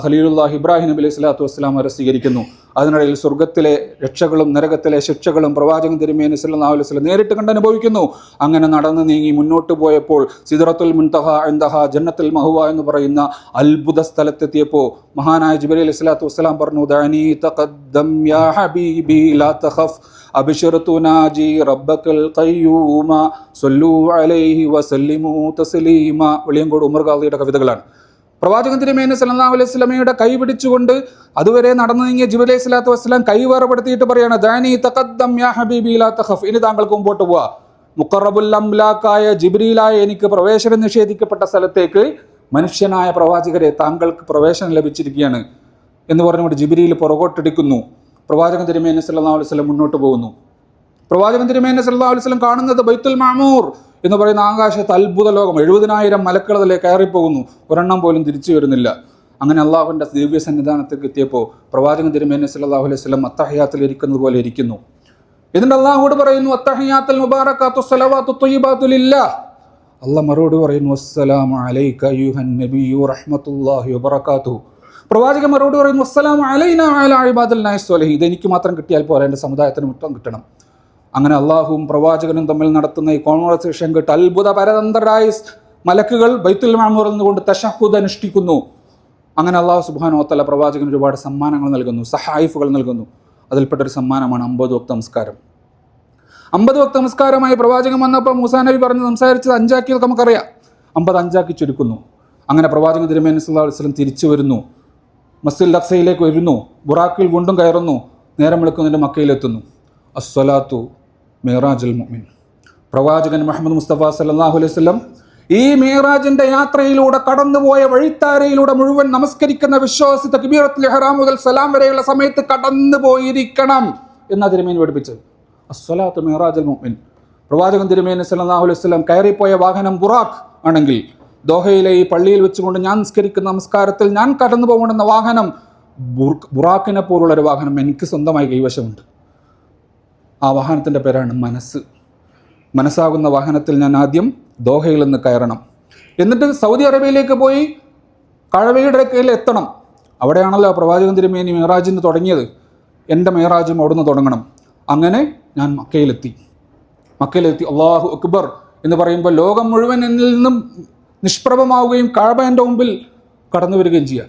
ഖലീലുല്ലാഹ് ഇബ്രാഹിം നബി അലൈഹി സ്വലാത്തു വസ്സലാം വരെ സ്വീകരിക്കുന്നു. അതിനിടയിൽ സ്വർഗത്തിലെ രക്ഷകളും നരകത്തിലെ ശിക്ഷകളും പ്രവാചകൻ തിരുമേനി വസല്ലം നേരിട്ട് കണ്ടനുഭവിക്കുന്നു. അങ്ങനെ നടന്ന് നീങ്ങി മുന്നോട്ട് പോയപ്പോൾ സിദറത്തുൽ മുൻതഹ എന്തഹ ജന്നത്തുൽ മഹുവ എന്ന് പറയുന്ന അത്ഭുത സ്ഥലത്തെത്തിയപ്പോൾ മഹാനായ ജുബലി അലൈഹി സ്വലാത്തു വസ്സലാം പറഞ്ഞു ദഅനി തഖദ്ദം യാ ഹബീബി ലാ തഖഫ് റബ്ബക്കൽ അലൈഹി വസല്ലിമു വെളിയങ്കോട് ഉമർ കവിതകളാണ്. പ്രവാചകൻ തിരുമേനി സല്ലല്ലാഹു അലൈഹി സ്വലമയുടെ കൈ പിടിച്ചുകൊണ്ട് അതുവരെ നടന്നു നീങ്ങിയ ജിബി അലൈഹി സ്വലാത്തു വസ്സലാം കൈ വേർപെടുത്തിയിട്ട് പറയാണ് ദാനി തഖദ്ദം യാ ഹബീബി ലാ തഖഫ്. ഇനി താങ്കൾക്ക് മുമ്പോട്ട് പോവാ. മുക്കറബുൽ അംലാക്കായ ജിബ്രീലായ എനിക്ക് പ്രവേശനം നിഷേധിക്കപ്പെട്ട സ്ഥലത്തേക്ക് മനുഷ്യനായ പ്രവാചകരെ താങ്കൾക്ക് പ്രവേശനം ലഭിച്ചിരിക്കുകയാണ് എന്ന് പറഞ്ഞുകൊണ്ട് ജിബിരിയിൽ പുറകോട്ടെടുക്കുന്നു. പ്രവാചകൻ തിരുമേനി സല്ലല്ലാഹു അലൈഹി സ്വലം മുന്നോട്ട് പോകുന്നു. പ്രവാചകൻ തിരുമേനി സല്ലല്ലാഹു അലൈഹി വസല്ലം കാണുന്നത് ബൈത്തുൽ മാമൂർ എന്ന് പറയുന്ന ആകാശത്ത് അത്ഭുത ലോകം. എഴുപതിനായിരം മലക്കളതിലെ കയറിപ്പോകുന്നു. ഒരെണ്ണം പോലും തിരിച്ചു വരുന്നില്ല. അങ്ങനെ അള്ളാഹുവിന്റെ ദിവ്യ സന്നിധാനത്തേക്ക് എത്തിയപ്പോൾ പ്രവാചകൻ തിരുമേനി സല്ലല്ലാഹു അലൈഹി സ്വലം അത്തഹയാത്തിൽ ഇരിക്കുന്നത് പോലെ ഇരിക്കുന്നു. ഇതിന്റെ അള്ളാഹുവോട് പറയുന്നു അത്തഹയാത്തൽ മുബാറക്കാത്തു സലവാത്തു ത്വയ്യിബാത്തു ലില്ലാഹ്. അള്ളാഹ് മറുപടി പറയുന്നു അസ്സലാമു അലൈക യുഹൻ നബിയു റഹ്മത്തുല്ലാഹി പ്രവാചകൻ മറുപടി പറയുന്നു അസ്സലാമു അലൈന അലാ ഇബാദിൽ നായിസ് സ്വലഹി. ഇതെനിക്ക് മാത്രം കിട്ടിയാൽ പോരാ എന്റെ സമുദായത്തിന് മൊത്തം കിട്ടണം. അങ്ങനെ അള്ളാഹുവും പ്രവാചകനും തമ്മിൽ നടത്തുന്ന ഈ കോൺവെർസേഷൻ കേട്ട് അത്ഭുത പരതന്ത്രരായ മലക്കുകൾ ബൈത്തുൽ മാമൂറിൽ നിന്നുകൊണ്ട് തഷഹുദ് അനുഷ്ഠിക്കുന്നു. അങ്ങനെ അള്ളാഹു സുബാനോത്തല തല പ്രവാചകന് ഒരുപാട് സമ്മാനങ്ങൾ നൽകുന്നു സഹായിഫുകൾ നൽകുന്നു. അതിൽപ്പെട്ടൊരു സമ്മാനമാണ് അമ്പത് വക്ത നമസ്കാരം. അമ്പത് വക്ത നമസ്കാരമായി പ്രവാചകൻ വന്നപ്പോൾ മൂസാ നബി പറഞ്ഞ് സംസാരിച്ചത് അഞ്ചാക്കി നമുക്കറിയാം. അമ്പത് അഞ്ചാക്കി ചുരുക്കുന്നു. അങ്ങനെ പ്രവാചകൻ തിരുമേനി സല്ലാ വസ്ലം തിരിച്ചു വരുന്നു. മസ്ജിദ് അക്സയിലേക്ക് വരുന്നു. ബുറാക്കിൽ വീണ്ടും കയറുന്നു. നേരം വിളിക്കുന്നതിന്റെ മക്കയിലെത്തുന്നു. അസ്വലാത്തു മേറാജുൽ മുഅ്മിൻ. പ്രവാചകൻ മുഹമ്മദ് മുസ്തഫ സല്ലല്ലാഹു അലൈഹി വസല്ലം ഈ മേറാജിന്റെ യാത്രയിലൂടെ കടന്നുപോയ വഴിത്താരയിലൂടെ മുഴുവൻ നമസ്കരിക്കുന്ന വിശ്വാസി തക്ബീറത്തുൽ ഇഹ്റാം മുതൽ സലാം വരെയുള്ള സമയത്ത് കടന്നു പോയിരിക്കണം എന്ന തിരുമേനി പഠിപ്പിച്ചത് അസ്വലാത്തു മേറാജുൽ മുഅ്മിൻ. പ്രവാചകൻ തിരുമേനി സല്ലല്ലാഹു അലൈഹി വസല്ലം കയറിപ്പോയ വാഹനം ബുറാഖ് ആണെങ്കിൽ ദോഹയിലെ ഈ പള്ളിയിൽ വെച്ചുകൊണ്ട് ഞാൻ നിസ്കരിക്കുന്ന നമസ്കാരത്തിൽ ഞാൻ കടന്നു പോകണമെന്ന വാഹനം ബുർ- ബുറാക്കിനെ പോലുള്ള ഒരു വാഹനം എനിക്ക് സ്വന്തമായി കൈവശമുണ്ട്. ആ വാഹനത്തിന്റെ പേരാണ് മനസ്സ്. മനസ്സാകുന്ന വാഹനത്തിൽ ഞാൻ ആദ്യം ദോഹയിൽ നിന്ന് കയറണം. എന്നിട്ട് സൗദി അറേബ്യയിലേക്ക് പോയി കഴവയുടെ കയ്യിൽ എത്തണം. അവിടെയാണല്ലോ പ്രവാചകൻ തിരുമേനി മേറാജിന് തുടങ്ങിയത്. എന്റെ മേറാജും അവിടുന്ന് തുടങ്ങണം. അങ്ങനെ ഞാൻ മക്കയിലെത്തി. മക്കയിലെത്തി. അള്ളാഹു അക്ബർ എന്ന് പറയുമ്പോൾ ലോകം മുഴുവൻ എന്നിൽ നിന്നും നിഷ്പ്രഭമാവുകയും കഴവ എന്റെ മുമ്പിൽ കടന്നു വരികയും ചെയ്യാം.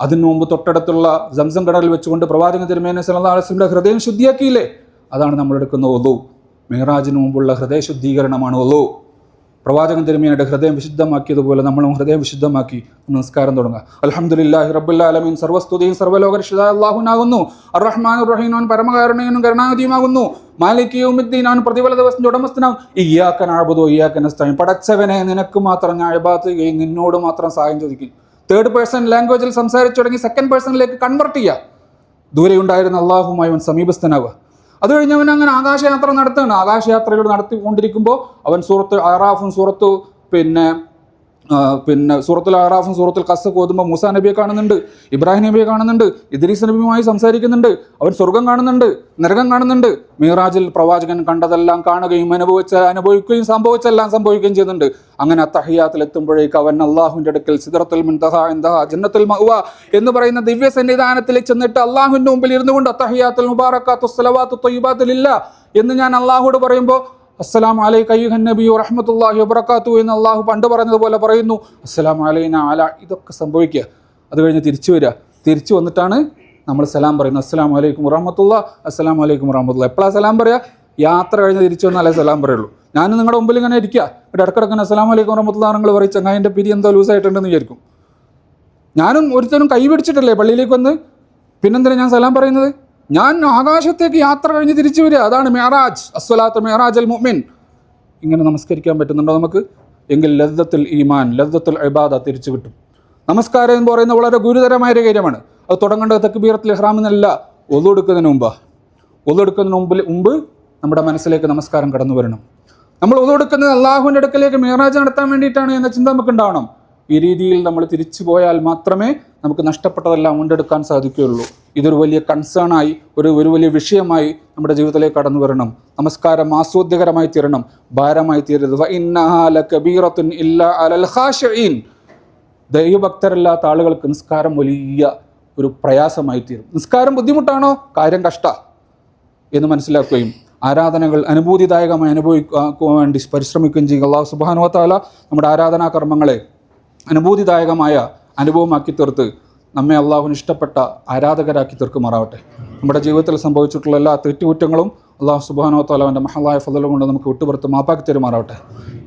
അതിനു മുമ്പ് തൊട്ടടുത്തുള്ള സംസം കടലിൽ വെച്ചുകൊണ്ട് പ്രവാചകൻ തിരുമേന സലഹുലിന്റെ ഹൃദയം ശുദ്ധിയാക്കിയില്ലേ? അതാണ് നമ്മളെടുക്കുന്ന ഒതു മെഹ്റാജിന് മുമ്പുള്ള ഹൃദയ ശുദ്ധീകരണമാണ് ഒലു പ്രവാചകൻ തിരുമേനയുടെ ഹൃദയം വിശുദ്ധമാക്കിയതുപോലെ നമ്മളും ഹൃദയം വിശുദ്ധമാക്കി നമസ്കാരം തുടങ്ങുക അലഹമുല്ലാഹി റബുല്ലാലമീൻ സർവസ്തുതിയും സർവലോക അള്ളാഹുനാകുന്നു അറഹ്മാൻ റഹീനോൻ പരമകാരുണ്യനും കരുണാഗതിയുമാകുന്നു മാലിക് യൗമുദ്ദീൻ പ്രതിഫല ദിവസം ഉടമസ്ഥനാകും. ഇയ്യാക്കൻ ആബുദോ ഇയ്യാക്കൻ സ്ഥാനം പടച്ചവനെ നിനക്ക് മാത്രം ഞാൻ അഴബാത്ത് ചെയ്യുകയും നിന്നോട് മാത്രം സഹായം ചോദിക്കും. തേർഡ് പേഴ്സൺ ലാംഗ്വേജിൽ സംസാരിച്ചു തുടങ്ങി സെക്കൻഡ് പേഴ്സണിലേക്ക് കൺവെർട്ട് ചെയ്യുക. ദൂരെയുണ്ടായിരുന്ന അള്ളാഹുമായി അവൻ സമീപസ്ഥനാവുക. അത് കഴിഞ്ഞ് അവൻ അങ്ങനെ ആകാശയാത്ര നടത്തുകയാണ്. ആകാശയാത്രയിലൂടെ നടത്തിക്കൊണ്ടിരിക്കുമ്പോൾ അവൻ സൂറത്ത് അറാഫും സൂറത്ത് പിന്നെ പിന്നെ സൂറത്തുൽ ആറാഫും സൂറത്തുൽ കസ് ഓതുമ്പോൾ മൂസാ നബിയെ കാണുന്നുണ്ട് ഇബ്രാഹിം നബിയെ കാണുന്നുണ്ട് ഇദ്രീസ് നബിയുമായി സംസാരിക്കുന്നുണ്ട് അവൻ സ്വർഗം കാണുന്നുണ്ട് നരകം കാണുന്നുണ്ട്. മീറാജിൽ പ്രവാചകൻ കണ്ടതെല്ലാം കാണുകയും അനുഭവിച്ച അനുഭവിക്കുകയും സംഭവിച്ചെല്ലാം സംഭവിക്കുകയും ചെയ്യുന്നുണ്ട്. അങ്ങനെ അത്തഹിയാത്തിൽ എത്തുമ്പോഴേക്ക് അവൻ അള്ളാഹുവിന്റെ അടുക്കൽ സിദറത്തുൽ മുൻതഹ എന്തഹ ജന്നത്തുൽ മഹ്വ എന്ന് പറയുന്ന ദിവ്യ സന്നിധാനത്തിൽ ചെന്നിട്ട് അള്ളാഹുവിന്റെ മുമ്പിൽ ഇരുന്നുകൊണ്ട് അത്തഹിയാത്തുൽ മുബാറക്കാത്തു സലവാത്തു തൊയ്ബാത്തിലില്ല എന്ന് ഞാൻ അള്ളാഹുവോട് പറയുമ്പോൾ അസ്സലാം അലൈക അയ്യുഹൻ നബി റഹ്മത്തുള്ളാഹി വബറകാത്തു എന്ന് അള്ളാഹു പണ്ട് പറഞ്ഞതുപോലെ പറയുന്നു. അസ്സലാം അലൈന അല ഇതൊക്കെ സംഭവിക്കുക. അത് കഴിഞ്ഞ് തിരിച്ചു വരിക. തിരിച്ചു വന്നിട്ടാണ് നമ്മൾ സലാം പറയുന്നത്. അസ്സലാം വലൈക്കും വറഹമത്തുള്ള അസ്സലാം വലൈക്കും വറഹമത്തുള്ള. എപ്പോഴാണ് സലാം പറയുക യാത്ര കഴിഞ്ഞ് തിരിച്ചു വന്നാലേ സലാം പറയുള്ളൂ. ഞാൻ നിങ്ങളുടെ മുമ്പിൽ ഇങ്ങനെ ഇരിക്കുക. ഇവിടെ ഇടക്കിടക്കുന്ന അസ്സലാം വലൈക്കും വറഹമത്തുള്ള നിങ്ങൾ പറയും. ചങ്ങായിന്റെ പിരി എന്തോ ലൂസായിട്ടുണ്ടെന്ന് വിചാരിക്കും. ഞാനും ഒരുത്തനും കൈ പിടിച്ചിട്ടല്ലേ പള്ളിയിലേക്ക് വന്ന്? പിന്നെന്തിനാണ് ഞാൻ സലാം പറയുന്നത്? ഞാൻ ആകാശത്തേക്ക് യാത്ര കഴിഞ്ഞ് തിരിച്ചു വരിക. അതാണ് മെഹറാജ് അസ്വലാത്ത് മെഹറാജ് അൽ മുഅ്മിൻ. ഇങ്ങനെ നമസ്കരിക്കാൻ പറ്റുന്നുണ്ടോ നമുക്ക്? എങ്കിൽ ലദ്ദത്തുൽ ഈമാൻ ലദ്ദത്തുൽ ഇബാദ തിരിച്ചു കിട്ടും. നമസ്കാരം എന്ന് പറയുന്നത് വളരെ ഗുരുതരമായ ഒരു കാര്യമാണ്. അത് തുടങ്ങേണ്ടത് തക്ബീറത്തുൽ ഇഹ്റാം എന്നല്ല ഒതെടുക്കുന്നതിന് മുമ്പ്. ഒതെടുക്കുന്നതിന് മുമ്പിൽ മുമ്പ് നമ്മുടെ മനസ്സിലേക്ക് നമസ്കാരം കടന്നു വരണം. നമ്മൾ ഒതെടുക്കുന്നത് അള്ളാഹുവിന്റെ അടുക്കലേക്ക് മേറാജ് നടത്താൻ വേണ്ടിയിട്ടാണ് എന്ന ചിന്ത നമുക്ക് ഉണ്ടാവണം ഈ രീതിയിൽ നമ്മൾ തിരിച്ചു പോയാൽ മാത്രമേ നമുക്ക് നഷ്ടപ്പെട്ടതെല്ലാം വീണ്ടെടുക്കാൻ സാധിക്കുകയുള്ളൂ. ഇതൊരു വലിയ കൺസേണായി ഒരു ഒരു വലിയ വിഷയമായി നമ്മുടെ ജീവിതത്തിലേക്ക് കടന്നു വരണം. നമസ്കാരം ആസ്വാദ്യകരമായി തീരണം. ഭാരമായി തീരരുത്. ദൈവഭക്തരല്ലാത്ത ആളുകൾക്ക് നിസ്കാരം വലിയ ഒരു പ്രയാസമായി തീരും. നിസ്കാരം ബുദ്ധിമുട്ടാണോ? കാര്യം കഷ്ട എന്ന് മനസ്സിലാക്കുകയും ആരാധനകൾ അനുഭൂതിദായകമായി അനുഭവിക്കാൻ വേണ്ടി പരിശ്രമിക്കുകയും ചെയ്യുക. അള്ളാഹു സുബാനുവ നമ്മുടെ ആരാധനാ കർമ്മങ്ങളെ അനുഭൂതിദായകമായ അനുഭവമാക്കി തീർത്ത് നമ്മെ അള്ളാഹുവിന് ഇഷ്ടപ്പെട്ട ആരാധകരാക്കി തീർക്കുമാറാവട്ടെ. നമ്മുടെ ജീവിതത്തിൽ സംഭവിച്ചിട്ടുള്ള എല്ലാ തെറ്റുകുറ്റങ്ങളും അള്ളാഹു സുബാനോ താലാവിന്റെ മഹലായ ഫലം കൊണ്ട് നമുക്ക് വിട്ടുപുറത്ത് മാപ്പാക്കി തരുമാറാവട്ടെ.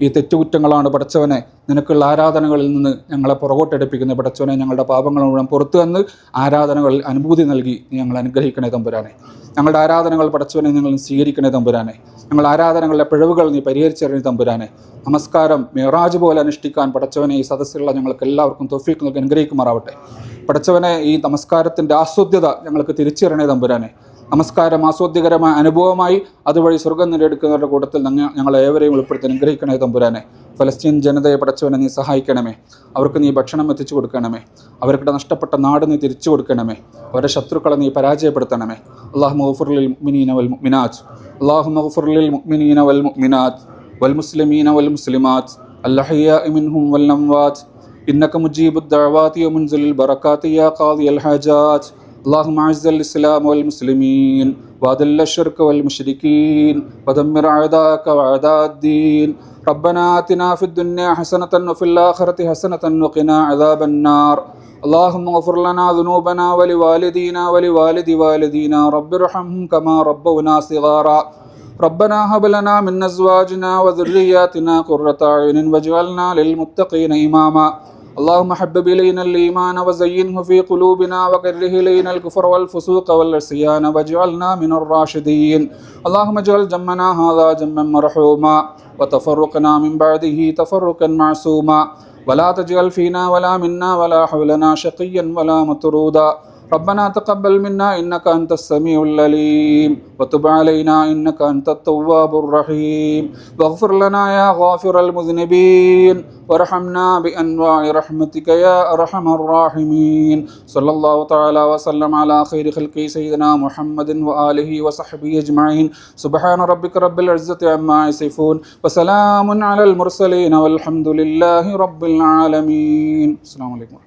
ഈ തെറ്റുകുറ്റങ്ങളാണ് പടച്ചവനെ നിനക്കുള്ള ആരാധനകളിൽ നിന്ന് ഞങ്ങളെ പുറകോട്ടെടുപ്പിക്കുന്ന പടച്ചവനെ ഞങ്ങളുടെ പാപങ്ങൾ മുഴുവൻ പുറത്തു വന്ന് ആരാധനകളിൽ അനുഭൂതി നൽകി ഞങ്ങൾ അനുഗ്രഹിക്കണേ തമ്പുരാനെ. ഞങ്ങളുടെ ആരാധനകൾ പടച്ചവനെ നിങ്ങൾ സ്വീകരിക്കണേ തമ്പുരാനെ. ഞങ്ങളുടെ ആരാധനകളുടെ പിഴവുകൾ നീ പരിഹരിച്ചറിഞ്ഞു തമ്പുരാനെ. നമസ്കാരം. മിറാജ് പോലെ അനുഷ്ഠിക്കാൻ പടച്ചവനെ ഈ സദസ്സിലുള്ള ഞങ്ങൾക്ക് എല്ലാവർക്കും തൊഫീക്ക് നൽകി അനുഗ്രഹിക്കുമാറാവട്ടെ. പടച്ചവനെ ഈ നമസ്കാരത്തിന്റെ ആസ്വദ്യത ഞങ്ങൾക്ക് തിരിച്ചറിയണേ തമ്പുരാനെ. നമസ്കാരം ആസ്വാദ്യകരമായ അനുഭവമായി അതുവഴി സ്വർഗം നേടിയെടുക്കുന്നവരുടെ കൂട്ടത്തിൽ ഞങ്ങ- ഞങ്ങളെ ഏവരെയും ഉൾപ്പെടുത്തി അനുഗ്രഹിക്കണേ തമ്പുരാനെ ഫലസ്തീൻ ജനതയെ പടച്ചവനെ നീ സഹായിക്കണമേ അവർക്ക് നീ ഭക്ഷണം എത്തിച്ചു കൊടുക്കണമേ അവർക്ക് നഷ്ടപ്പെട്ട നാട് നീ തിരിച്ചു കൊടുക്കണമേ അവരുടെ ശത്രുക്കളെ നീ പരാജയപ്പെടുത്തണമേ അള്ളാഹു മഹഫുറിൽ മുഅ്മിനീന വൽ മുഅ്മിനാത്ത് അള്ളാഹു മഹഫുറിൽ മുഅ്മിനീന വൽ മുഅ്മിനാത്ത് വൽ മുസ്ലിമീന വൽ മുസ്ലിമാത്ത് الأحياء منهم والأموات إنك مجيب الدعوات ومنزل البركات يا قاضي الحاجات اللهم أعز الإسلام والمسلمين وأذل الشرك والمشركين ودمر أعداءك وأعداء الدين. ربنا آتنا في الدنيا حسنة وفي الآخرة حسنة وقنا عذاب النار. اللهم اغفر لنا ذنوبنا ولوالدينا ولوالد والدينا. رب ارحمهم كما ربونا صغارا. ربنا هب لنا من أزواجنا وذرياتنا قرة أعين واجعلنا للمتقين إماما. اللهم حبب إلينا الإيمان وزينه في قلوبنا وكره إلينا الكفر والفسوق والعصيان واجعلنا من الراشدين. اللهم اجعل جمنا هذا جما مرحوما وتفرقنا من بعده تفرقا معصوما. ولا تجعل فينا ولا منا ولا حولنا شقيا ولا مطرودا. ربنا تقبل منا إنك أنت السميع العليم وتب علينا إنك أنت التواب الرحيم. واغفر لنا يا غافر المذنبين. وارحمنا بأنواع رحمتك يا أرحم الراحمين. صلى الله تعالى وسلم على خير خلقه سيدنا محمد وآله وصحبه أجمعين. سبحان ربك رب العزة عما يصفون. وسلام على المرسلين والحمد لله رب العالمين. السلام عليكم